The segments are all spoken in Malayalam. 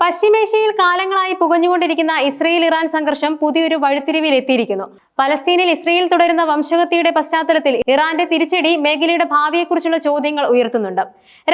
പശ്ചിമേഷ്യയിൽ കാലങ്ങളായി പുകഞ്ഞുകൊണ്ടിരിക്കുന്ന ഇസ്രയേൽ ഇറാൻ സംഘർഷം പുതിയൊരു വഴിത്തിരിവിൽ എത്തിയിരിക്കുന്നു. പലസ്തീനിൽ ഇസ്രയേൽ തുടരുന്ന വംശഹത്യയുടെ പശ്ചാത്തലത്തിൽ ഇറാന്റെ തിരിച്ചടി മേഖലയുടെ ഭാവിയെക്കുറിച്ചുള്ള ചോദ്യങ്ങൾ ഉയർത്തുന്നുണ്ട്.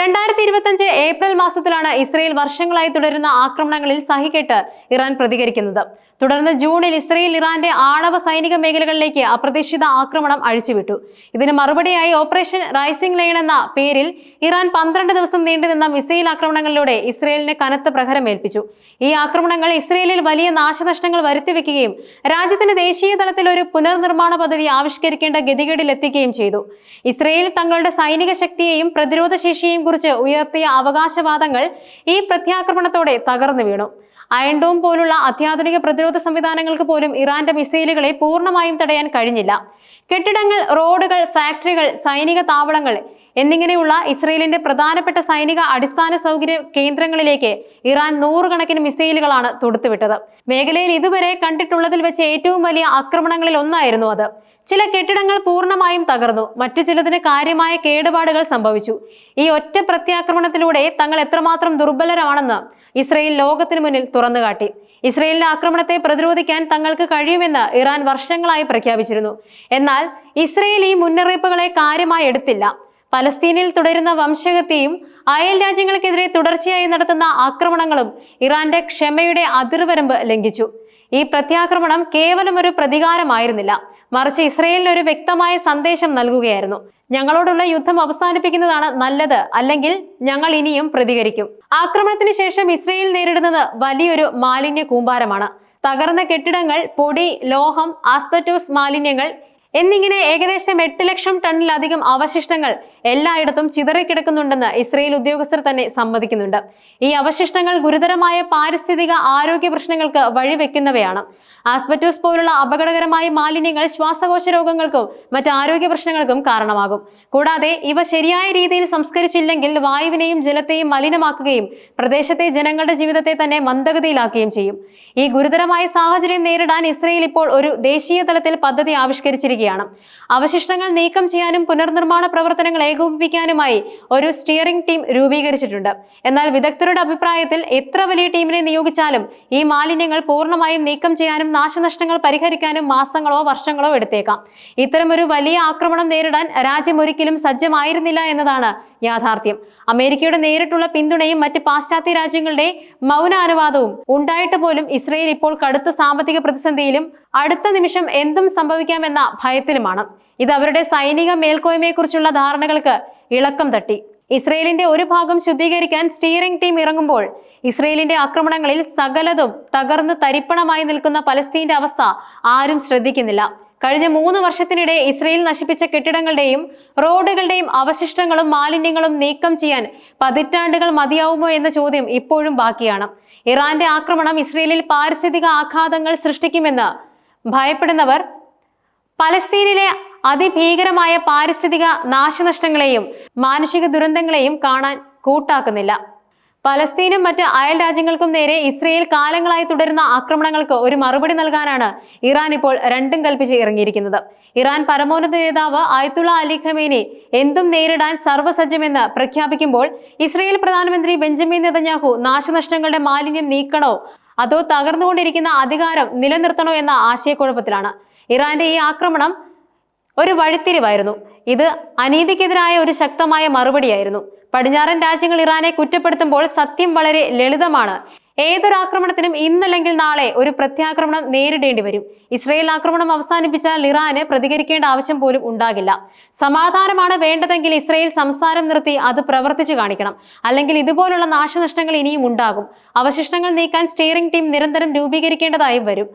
രണ്ടായിരത്തി ഇരുപത്തിയഞ്ച് ഏപ്രിൽ മാസത്തിലാണ് ഇസ്രയേൽ വർഷങ്ങളായി തുടരുന്ന ആക്രമണങ്ങളിൽ സഹികെട്ട് ഇറാൻ പ്രതികരിക്കുന്നത്. തുടർന്ന് ജൂണിൽ ഇസ്രയേൽ ഇറാന്റെ ആണവ സൈനിക മേഖലകളിലേക്ക് അപ്രതീക്ഷിത ആക്രമണം അഴിച്ചുവിട്ടു. ഇതിന് മറുപടിയായി ഓപ്പറേഷൻ റൈസിംഗ് ലൈൻ എന്ന പേരിൽ ഇറാൻ പന്ത്രണ്ട് ദിവസം നീണ്ടുനിന്ന മിസൈൽ ആക്രമണങ്ങളിലൂടെ ഇസ്രയേലിന് കനത്ത പ്രഹരമേൽപ്പിച്ചു ഈ ആക്രമണങ്ങൾ ഇസ്രയേലിൽ വലിയ നാശനഷ്ടങ്ങൾ വരുത്തിവെക്കുകയും രാജ്യത്തിന്റെ ദേശീയ തലത്തിൽ ഒരു പുനർനിർമ്മാണ പദ്ധതി ആവിഷ്കരിക്കേണ്ട ഗതികേടിലെത്തിക്കുകയും ചെയ്തു. ഇസ്രയേൽ തങ്ങളുടെ സൈനിക ശക്തിയെയും പ്രതിരോധ ശേഷിയെയും കുറിച്ച് ഉയർത്തിയ അവകാശവാദങ്ങൾ ഈ പ്രത്യാക്രമണത്തോടെ തകർന്നു വീണു. അയൺ ഡോം പോലുള്ള അത്യാധുനിക പ്രതിരോധ സംവിധാനങ്ങൾക്ക് പോലും ഇറാന്റെ മിസൈലുകളെ പൂർണമായും തടയാൻ കഴിഞ്ഞില്ല. കെട്ടിടങ്ങൾ റോഡുകൾ ഫാക്ടറികൾ സൈനിക താവളങ്ങൾ എന്നിങ്ങനെയുള്ള ഇസ്രയേലിന്റെ പ്രധാനപ്പെട്ട സൈനിക അടിസ്ഥാന സൗകര്യ കേന്ദ്രങ്ങളിലേക്ക് ഇറാൻ നൂറുകണക്കിന് മിസൈലുകളാണ് തൊടുത്തുവിട്ടത്. മേഖലയിൽ ഇതുവരെ കണ്ടിട്ടുള്ളതിൽ വെച്ച് ഏറ്റവും വലിയ ആക്രമണങ്ങളിൽ ഒന്നായിരുന്നു അത്. ചില കെട്ടിടങ്ങൾ പൂർണമായും തകർന്നു. മറ്റു ചിലതിന് കാര്യമായ കേടുപാടുകൾ സംഭവിച്ചു. ഈ ഒറ്റ പ്രത്യാക്രമണത്തിലൂടെ തങ്ങൾ എത്രമാത്രം ദുർബലരാണെന്ന് ഇസ്രയേൽ ലോകത്തിനു മുന്നിൽ തുറന്നുകാട്ടി. ഇസ്രയേലിന്റെ ആക്രമണത്തെ പ്രതിരോധിക്കാൻ തങ്ങൾക്ക് കഴിയുമെന്ന് ഇറാൻ വർഷങ്ങളായി പ്രഖ്യാപിച്ചിരുന്നു. എന്നാൽ ഇസ്രയേൽ ഈ മുന്നറിയിപ്പുകളെ കാര്യമായി എടുത്തില്ല. പലസ്തീനിൽ തുടരുന്ന വംശഹത്യയും അയൽ രാജ്യങ്ങൾക്കെതിരെ തുടർച്ചയായി നടത്തുന്ന ആക്രമണങ്ങളും ഇറാന്റെ ക്ഷമയുടെ അതിർവരമ്പ് ലംഘിച്ചു. ഈ പ്രത്യാക്രമണം കേവലം ഒരു പ്രതികാരമായിരുന്നില്ല. മറിച്ച് ഇസ്രയേലിന് ഒരു വ്യക്തമായ സന്ദേശം നൽകുകയായിരുന്നു. ഞങ്ങളോടുള്ള യുദ്ധം അവസാനിപ്പിക്കുന്നതാണ് നല്ലത് അല്ലെങ്കിൽ ഞങ്ങൾ ഇനിയും പ്രതികരിക്കും. ആക്രമണത്തിന് ശേഷം ഇസ്രയേൽ നേരിടുന്നത് വലിയൊരു മാലിന്യ കൂമ്പാരമാണ്. തകർന്ന കെട്ടിടങ്ങൾ പൊടി ലോഹം ആസ്പെറ്റോസ് മാലിന്യങ്ങൾ എന്നിങ്ങനെ ഏകദേശം എട്ട് ലക്ഷം ടണ്ണിലധികം അവശിഷ്ടങ്ങൾ എല്ലായിടത്തും ചിതറിക്കിടക്കുന്നുണ്ടെന്ന് ഇസ്രയേൽ ഉദ്യോഗസ്ഥർ തന്നെ സമ്മതിക്കുന്നുണ്ട്. ഈ അവശിഷ്ടങ്ങൾ ഗുരുതരമായ പാരിസ്ഥിതിക ആരോഗ്യ പ്രശ്നങ്ങൾക്ക് വഴിവെക്കുന്നവയാണ്. ആസ്പെറ്റോസ് പോലുള്ള അപകടകരമായ മാലിന്യങ്ങൾ ശ്വാസകോശ രോഗങ്ങൾക്കും മറ്റ് ആരോഗ്യ പ്രശ്നങ്ങൾക്കും കാരണമാകും. കൂടാതെ ഇവ ശരിയായ രീതിയിൽ സംസ്കരിച്ചില്ലെങ്കിൽ വായുവിനെയും ജലത്തെയും മലിനമാക്കുകയും പ്രദേശത്തെ ജനങ്ങളുടെ ജീവിതത്തെ തന്നെ മന്ദഗതിയിലാക്കുകയും ചെയ്യും. ഈ ഗുരുതരമായ സാഹചര്യം നേരിടാൻ ഇസ്രയേൽ ഇപ്പോൾ ഒരു ദേശീയ തലത്തിൽ പദ്ധതി ആവിഷ്കരിച്ചിരിക്കുകയാണ്. അവശിഷ്ടങ്ങൾ നീക്കം ചെയ്യാനും പുനർനിർമ്മാണ പ്രവർത്തനങ്ങൾ ഏകോപിപ്പിക്കാനുമായി ഒരു സ്റ്റിയറിംഗ് ടീം രൂപീകരിച്ചിട്ടുണ്ട്. എന്നാൽ വിദഗ്ധരുടെ അഭിപ്രായത്തിൽ എത്ര വലിയ ടീമിനെ നിയോഗിച്ചാലും ഈ മാലിന്യങ്ങൾ പൂർണമായും നീക്കം ചെയ്യാനും നാശനഷ്ടങ്ങൾ പരിഹരിക്കാനും മാസങ്ങളോ വർഷങ്ങളോ എടുത്തേക്കാം. ഇത്തരമൊരു വലിയ ആക്രമണം നേരിടാൻ രാജ്യം ഒരിക്കലും സജ്ജമായിരുന്നില്ല എന്നതാണ് യാഥാർത്ഥ്യം. അമേരിക്കയുടെ നേരിട്ടുള്ള പിന്തുണയും മറ്റ് പാശ്ചാത്യ രാജ്യങ്ങളുടെ മൗനാനുവാദവും ഉണ്ടായിട്ട് പോലും ഇസ്രയേൽ ഇപ്പോൾ കടുത്ത സാമ്പത്തിക പ്രതിസന്ധിയിലും അടുത്ത നിമിഷം എന്തും സംഭവിക്കാമെന്ന ഭയത്തിലുമാണ്. ഇത് അവരുടെ സൈനിക മേൽക്കോയ്മയെക്കുറിച്ചുള്ള ധാരണകൾക്ക് ഇളക്കം തട്ടി. ഇസ്രയേലിന്റെ ഒരു ഭാഗം ശുദ്ധീകരിക്കാൻ സ്റ്റിയറിംഗ് ടീം ഇറങ്ങുമ്പോൾ ഇസ്രയേലിന്റെ ആക്രമണങ്ങളിൽ സകലതും തകർന്ന് തരിപ്പണമായി നിൽക്കുന്ന പലസ്തീന്റെ അവസ്ഥ ആരും ശ്രദ്ധിക്കുന്നില്ല. കഴിഞ്ഞ മൂന്ന് വർഷത്തിനിടെ ഇസ്രയേൽ നശിപ്പിച്ച കെട്ടിടങ്ങളുടെയും റോഡുകളുടെയും അവശിഷ്ടങ്ങളും മാലിന്യങ്ങളും നീക്കം ചെയ്യാൻ പതിറ്റാണ്ടുകൾ മതിയാവുമോ എന്ന ചോദ്യം ഇപ്പോഴും ബാക്കിയാണ്. ഇറാന്റെ ആക്രമണം ഇസ്രയേലിൽ പാരിസ്ഥിതിക ആഘാതങ്ങൾ സൃഷ്ടിക്കുമെന്ന് ഭയപ്പെടുന്നവർ പലസ്തീനിലെ അതിഭീകരമായ പാരിസ്ഥിതിക നാശനഷ്ടങ്ങളെയും മാനുഷിക ദുരന്തങ്ങളെയും കാണാൻ കൂട്ടാക്കുന്നില്ല. പലസ്തീനും മറ്റ് അയൽ രാജ്യങ്ങൾക്കും നേരെ ഇസ്രയേൽ കാലങ്ങളായി തുടരുന്ന ആക്രമണങ്ങൾക്ക് ഒരു മറുപടി നൽകാനാണ് ഇറാൻ ഇപ്പോൾ രണ്ടും കൽപ്പിച്ച് ഇറങ്ങിയിരിക്കുന്നത്. ഇറാൻ പരമോന്നത നേതാവ് ആയത്തുള്ള അലി ഖമേനി എന്തും നേരിടാൻ സർവസജ്ജമെന്ന് പ്രഖ്യാപിക്കുമ്പോൾ ഇസ്രയേൽ പ്രധാനമന്ത്രി ബെഞ്ചമിൻ നെതന്യാഹു നാശനഷ്ടങ്ങളുടെ മാലിന്യം നീക്കണോ അതോ തകർന്നുകൊണ്ടിരിക്കുന്ന അധികാരം നിലനിർത്തണോ എന്ന ആശയക്കുഴപ്പത്തിലാണ്. ഇറാന്റെ ഈ ആക്രമണം ഒരു വഴിത്തിരിവായിരുന്നു. ഇത് അനീതിക്കെതിരായ ഒരു ശക്തമായ മറുപടിയായിരുന്നു. പടിഞ്ഞാറൻ രാജ്യങ്ങൾ ഇറാനെ കുറ്റപ്പെടുത്തുമ്പോൾ സത്യം വളരെ ലളിതമാണ്. ഏതൊരു ആക്രമണത്തിനും ഇന്നല്ലെങ്കിൽ നാളെ ഒരു പ്രത്യാക്രമണം നേരിടേണ്ടി വരും. ഇസ്രയേൽ ആക്രമണം അവസാനിപ്പിച്ചാൽ ഇറാന് പ്രതികരിക്കേണ്ട ആവശ്യം പോലും ഉണ്ടാകില്ല. സമാധാനമാണ് വേണ്ടതെങ്കിൽ ഇസ്രയേൽ സംസാരം നിർത്തി അത് പ്രവർത്തിച്ചു കാണിക്കണം. അല്ലെങ്കിൽ ഇതുപോലുള്ള നാശനഷ്ടങ്ങൾ ഇനിയും ഉണ്ടാകും. അവശിഷ്ടങ്ങൾ നീക്കാൻ സ്റ്റിയറിംഗ് ടീം നിരന്തരം രൂപീകരിക്കേണ്ടതായും വരും.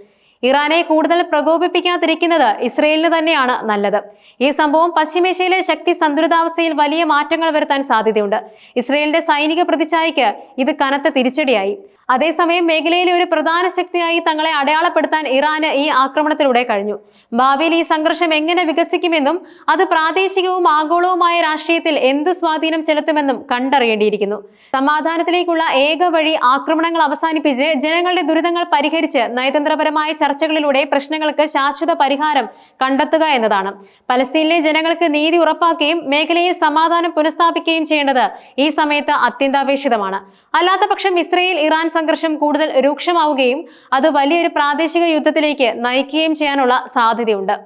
ഇറാനെ കൂടുതൽ പ്രകോപിപ്പിക്കാതിരിക്കുന്നത് ഇസ്രയേലിന് തന്നെയാണ് നല്ലത്. ഈ സംഭവം പശ്ചിമേഷ്യയിലെ ശക്തി സന്തുലിതാവസ്ഥയിൽ വലിയ മാറ്റങ്ങൾ വരുത്താൻ സാധ്യതയുണ്ട്. ഇസ്രയേലിന്റെ സൈനിക പ്രതിച്ഛായയ്ക്ക് ഇത് കനത്ത തിരിച്ചടിയായി. അതേസമയം മേഖലയിലെ ഒരു പ്രധാന ശക്തിയായി തങ്ങളെ അടയാളപ്പെടുത്താൻ ഇറാന് ഈ ആക്രമണത്തിലൂടെ കഴിഞ്ഞു. ഭാവിയിൽ ഈ സംഘർഷം എങ്ങനെ വികസിക്കുമെന്നും അത് പ്രാദേശികവും ആഗോളവുമായ രാഷ്ട്രീയത്തിൽ എന്ത് സ്വാധീനം ചെലുത്തുമെന്നും കണ്ടറിയേണ്ടിയിരിക്കുന്നു. സമാധാനത്തിലേക്കുള്ള ഏക വഴി ആക്രമണങ്ങൾ അവസാനിപ്പിച്ച് ജനങ്ങളുടെ ദുരിതങ്ങൾ പരിഹരിച്ച് നയതന്ത്രപരമായ ചർച്ചകളിലൂടെ പ്രശ്നങ്ങൾക്ക് ശാശ്വത പരിഹാരം കണ്ടെത്തുക എന്നതാണ്. പലസ്തീനിലെ ജനങ്ങൾക്ക് നീതി ഉറപ്പാക്കുകയും മേഖലയിൽ സമാധാനം പുനഃസ്ഥാപിക്കുകയും ചെയ്യേണ്ടത് ഈ സമയത്ത് അത്യന്താപേക്ഷിതമാണ്. അല്ലാത്ത പക്ഷം ഇസ്രയേൽ ഇറാൻ സംഘർഷം കൂടുതൽ രൂക്ഷമാവുകയും അത് വലിയൊരു പ്രാദേശിക യുദ്ധത്തിലേക്ക് നയിക്കുകയും ചെയ്യാനുള്ള സാധ്യതയുണ്ട്.